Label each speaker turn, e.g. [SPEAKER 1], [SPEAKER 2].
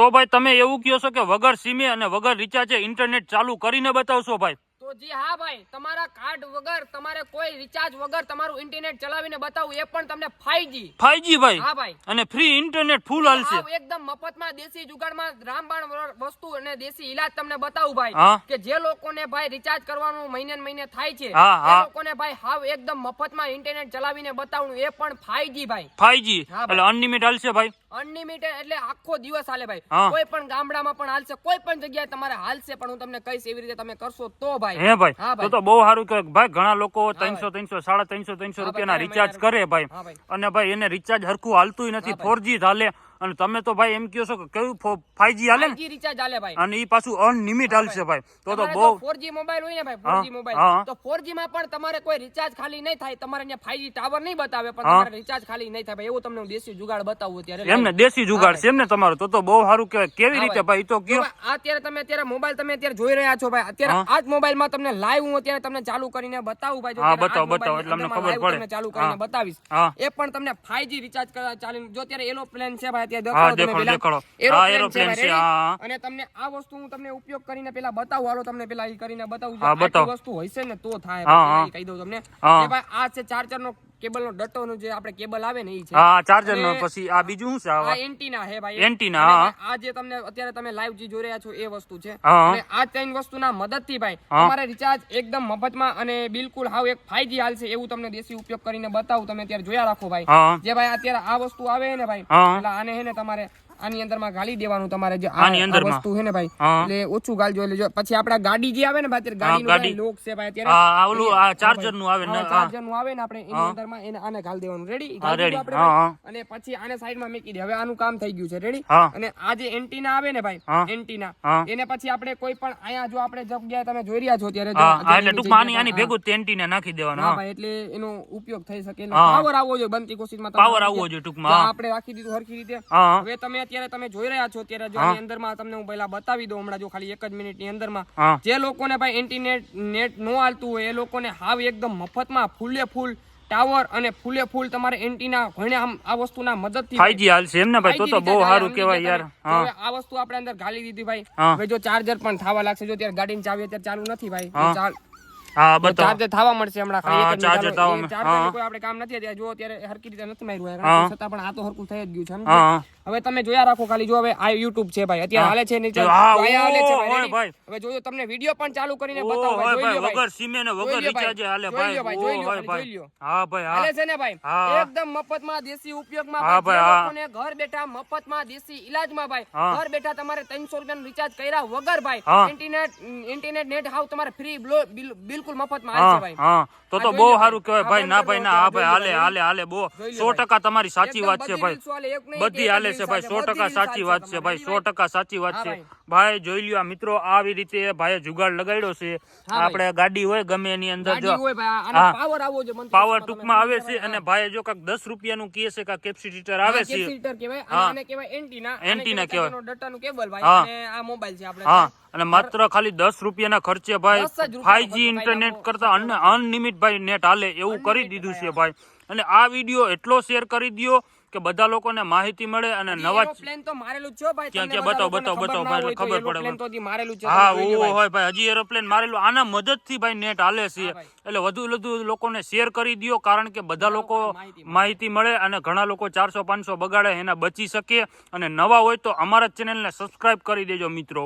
[SPEAKER 1] તો ભાઈ તમે એવું કહો છો કે વગર સીમે અને વગર રિચાર્જે ઇન્ટરનેટ ચાલુ કરીને બતાવશો ભાઈ?
[SPEAKER 2] તો જી હા ભાઈ તમારા કાર્ડ વગર તમારે કોઈ રિચાર્જ વગર તમારું ઇન્ટરનેટ ચલાવીને બતાવું એ પણ તમને 5G
[SPEAKER 1] 5G ભાઈ?
[SPEAKER 2] હા ભાઈ.
[SPEAKER 1] અને ફ્રી ઇન્ટરનેટ ફૂલ હાલશે.
[SPEAKER 2] એકદમ મફતમાં દેશી જુગાડમાં રામબાણ વસ્તુ અને દેશી ઈલાજ તમને બતાવું ભાઈ કે જે લોકોને ભાઈ રિચાર્જ કરવાનું મહિને મહિને થાય છે એ લોકોને ભાઈ હાવ એકદમ મફતમાં ઇન્ટરનેટ ચલાવીને બતાવું એ પણ 5G ભાઈ.
[SPEAKER 1] ફાઈવજી
[SPEAKER 2] હા ભાઈ.
[SPEAKER 1] એટલે અનલિમિટેડ હાલશે ભાઈ?
[SPEAKER 2] અનલિમિટેડ એટલે આખો દિવસ હાલે ભાઈ. કોઈ પણ ગામડામાં પણ હાલશે કોઈ પણ જગ્યાએ તમારે હાલશે પણ હું તમને કહીશ એવી રીતે તમે કરશો તો ભાઈ.
[SPEAKER 1] હે ભાઈ તો તો બહુ સારું કે ભાઈ ઘણા લોકો ત્રણસો ત્રણસો સાડા ત્રણસો ત્રણસો રૂપિયાના રિચાર્જ કરે ભાઈ. અને ભાઈ એને રિચાર્જ હરખું હાલતું નથી. ફોરજી હાલે. અને તમે તો ભાઈ એમ કહો છો કે કયું ફાઈવ જી હાલે ને?
[SPEAKER 2] રિચાર્જ હાલે ભાઈ.
[SPEAKER 1] અને એ પાછું અનલિમિટ હાલશે ભાઈ. તો તો બહુ
[SPEAKER 2] જો 4G મોબાઈલ હોય ને ભાઈ 4G મોબાઈલ તો 4G માં પણ તમારે કોઈ રિચાર્જ ખાલી નહીં થાય તમારે અહીંયા 5G ટાવર નહીં બતાવે પણ તમારે રિચાર્જ ખાલી નહીં થાય ભાઈ. એવું તમને દેશી જુગાડ બતાવું અત્યારે.
[SPEAKER 1] એમને દેશી જુગાડ છે એમને તમારો? તો તો બહુ સારું કહેવાય. કેવી રીતે
[SPEAKER 2] ભાઈ.
[SPEAKER 1] તો કયો
[SPEAKER 2] અત્યારે તમે અત્યારે મોબાઈલ તમે અત્યારે જોઈ રહ્યા છો ભાઈ. અત્યારે. આ જ મોબાઈલમાં તમને લાઈવ હું અત્યારે તમને ચાલુ કરીને બતાવું ભાઈ.
[SPEAKER 1] હા, બતાવો, બતાવો, એટલે અમને ખબર પડે.
[SPEAKER 2] ચાલુ કરીને બતાવીશ. એ પણ તમને 5G રિચાર્જ ચાલીને જો અત્યારે એનો પ્લાન છે ભાઈ અત્યારે દેખાડો પેલા.
[SPEAKER 1] છે, હા.
[SPEAKER 2] અને તમને આ વસ્તુ હું તમને ઉપયોગ કરીને પેલા બતાવું હાલો તમને પેલા એ કરીને બતાવું જો
[SPEAKER 1] હા,
[SPEAKER 2] આટલી
[SPEAKER 1] બતાવો.
[SPEAKER 2] હશે ને તો થાય કહી દઉં તમને કે ભાઈ આ છે ચાર્જર નો કેબલ નો ડટ્ટો નું જે આપણે કેબલ આવે ને એ છે.
[SPEAKER 1] હા ચાર્જર નો પછી આ બીજું શું છે?
[SPEAKER 2] આ એન્ટીના હે ભાઈ.
[SPEAKER 1] એન્ટીના, હા.
[SPEAKER 2] આ જે તમને અત્યારે તમે લાઈવ જે જોઈ રહ્યા છો એ વસ્તુ છે. અને આ ત્રણ વસ્તુના મદદથી ભાઈ તમારે રિચાર્જ એકદમ મફતમાં અને બિલકુલ હાવ એક 5G હાલશે એવું તમને દેશી ઉપયોગ કરીને બતાવું તમે અત્યારે જોયા રાખો ભાઈ. જે ભાઈ અત્યારે આ વસ્તુ આવે ને ભાઈ. એટલે આને હે ને તમારે આની અંદરમાં ગાળી દેવાનું તમારે જે
[SPEAKER 1] આની અંદર
[SPEAKER 2] વસ્તુ છે ને ભાઈ. એટલે ઓછું ગાળજો. એટલે લેજો પછી આપડા ગાડી જે આવે ને ભાઈ
[SPEAKER 1] ગાડી.
[SPEAKER 2] લોક છે ભાઈ અત્યારે
[SPEAKER 1] આ ઓલું, આ ચાર્જરનું આવે ને,
[SPEAKER 2] હા. નું આવે ને આપણે એની અંદરમાં એને આને ગાળી દેવાનું. રેડી?
[SPEAKER 1] હા.
[SPEAKER 2] અને પછી આને સાઈડમાં મૂકી દે. હવે આનું કામ થઈ ગયું છે. રેડી અને આ જે એન્ટીના આવે ને ભાઈ. એન્ટીના એને પછી આપણે કોઈ પણ અહીંયા જો આપણે જગ્યાએ તમે જોઈ રહ્યા છો
[SPEAKER 1] હા, એટલે ટૂંકમાં આની આની ભેગું તેન્ટીને નાખી દેવાનું
[SPEAKER 2] હા ભાઈ એટલે એનો ઉપયોગ થઈ શકે. પાવર આવવો જોઈએ બનતી કોશિશમાં
[SPEAKER 1] પાવર આવવો જોઈએ ટૂંકમાં.
[SPEAKER 2] આપણે રાખી દીધું હરખી રીતે હવે તમે અત્યારે તમે જોઈ રહ્યા છો અત્યારે જો. આની અંદરમાં તમને હું પહેલા બતાવી દઉં હમણાં જો ખાલી એક જ મિનિટની અંદરમાં. જે લોકોને ભાઈ ઇન્ટરનેટ નેટ નો હાલતું હોય એ લોકોને હાવ એકદમ મફતમાં ફૂલે ફૂલ ટાવર અને ફૂલે ફૂલ તમારે એન્ટીના ઘણે આમ આ વસ્તુના મદદથી
[SPEAKER 1] ફાઈવ જી હાલશે એમ ને ભાઈ? તો તો બહુ સારું કહેવાય યાર. હા.
[SPEAKER 2] આ વસ્તુ આપણે અંદર ગાલી દીધી ભાઈ. હવે જો ચાર્જર પણ થવા લાગશે જો ત્યારે ગાડીની ચાવી અત્યારે ચાલુ નથી ભાઈ. ચાલ-
[SPEAKER 1] હા બતાવો
[SPEAKER 2] ચાર્જર થવા મળશે હમણાં
[SPEAKER 1] હા,
[SPEAKER 2] જ
[SPEAKER 1] થવા મળશે. હા.
[SPEAKER 2] કોઈ આપણે કામ નથી અત્યારે જો અત્યારે હરકી રીતે નથી માર્યું
[SPEAKER 1] હા.
[SPEAKER 2] છતાં પણ આ તો હરકું થઈ જ ગયું છે
[SPEAKER 1] હા,
[SPEAKER 2] હવે તમે જોયા રાખો ખાલી જો હવે આ YouTube છે ભાઈ અત્યારે હાલે છે નીચે હાલે છે ભાઈ. હવે જોજો તમને વિડિયો પણ ચાલુ કરીને બતાવો ભાઈ, જોઈ લ્યો
[SPEAKER 1] વગર સીમે ને વગર રિચાર્જે હાલે ભાઈ
[SPEAKER 2] જોઈ લ્યો
[SPEAKER 1] ભાઈ. હા ભાઈ હા
[SPEAKER 2] હાલે છે ને ભાઈ. એકદમ મફતમાં દેશી ઉપયોગમાં
[SPEAKER 1] હા
[SPEAKER 2] ભાઈ. લોકોને ઘર બેઠા મફતમાં દેશી ઈલાજમાં ભાઈ ઘર બેઠા તમારે 300 રૂપિયાનું રિચાર્જ કર્યા વગર ભાઈ ઇન્ટરનેટ ઇન્ટરનેટ નેટ હાવ તમારે ફ્રી બિલકુલ મફતમાં હાલશે
[SPEAKER 1] હા
[SPEAKER 2] ભાઈ.
[SPEAKER 1] હા. તો તો બહુ સારું. કહેવાય. ભાઈ ના ભાઈ ના હા ભાઈ હાલે હાલે હાલે. બહુ
[SPEAKER 2] જોઈ લ્યો
[SPEAKER 1] સો
[SPEAKER 2] ભાઈ.
[SPEAKER 1] ટકા તમારી સાચી વાત છે ભાઈ. બધી હાલે છે ભાઈ. સો
[SPEAKER 2] હાલે,
[SPEAKER 1] ટકા
[SPEAKER 2] બધી
[SPEAKER 1] સાચી વાત છે ભાઈ. સો
[SPEAKER 2] Ready
[SPEAKER 1] ટકા સાચી વાત છે.
[SPEAKER 2] ભાઈ.
[SPEAKER 1] જોઈ લ્યો મિત્રો આવી રીતે ભાઈ જુગાડ લગાડ્યો છે. આપણે ગાડી હોય ગમે એની અંદર જો
[SPEAKER 2] હોય
[SPEAKER 1] હા.
[SPEAKER 2] આવવો જોઈએ,
[SPEAKER 1] પાવર ટૂંકમાં આવે છે અને
[SPEAKER 2] ભાઈ.
[SPEAKER 1] જો કાક દસ રૂપિયાનું કહે છે કાક કેપેસિટર આવે છે
[SPEAKER 2] કેપેસિટર કહેવાય, અને કહેવાય એન્ટીના,
[SPEAKER 1] એન્ટીના
[SPEAKER 2] કહેવાય
[SPEAKER 1] કહેવાય.
[SPEAKER 2] કેબલ ભાઈ,
[SPEAKER 1] હા.
[SPEAKER 2] અને આ મોબાઈલ છે આપણે
[SPEAKER 1] હા અને માત્ર ખાલી દસ રૂપિયાના ખર્ચે ભાઈ
[SPEAKER 2] દસ
[SPEAKER 1] ફાઈવ જી ઇન્ટરનેટ કરતા અનલિમિટ ભાઈ નેટ હાલે એવું કરી દીધું છે ભાઈ અને આ વીડિયો એટલો શેર કરી દ્યો કે બધા લોકોને માહિતી મળે અને નવા
[SPEAKER 2] પ્લેન તો મારેલું છે ભાઈ,
[SPEAKER 1] ક્યાં ક્યાં બતાવો, બતાવો, બતાવો, ભાઈ, ખબર પડે,
[SPEAKER 2] પ્લેન તો હજી મારેલું છે,
[SPEAKER 1] હા ઓ. હોય ભાઈ હજી એરોપ્લેન મારેલું આના મદદથી ભાઈ નેટ હાલે છે એટલે વધુ વધુ લોકોને શેર કરી દ્યો કારણ કે બધા લોકો
[SPEAKER 2] માહિતી મળે.
[SPEAKER 1] માહિતી મળે અને ઘણા લોકો ચારસો પાંચસો બગાડે એના બચી શકે અને નવા હોય તો અમારા ચેનલને સબસ્ક્રાઇબ કરી દેજો મિત્રો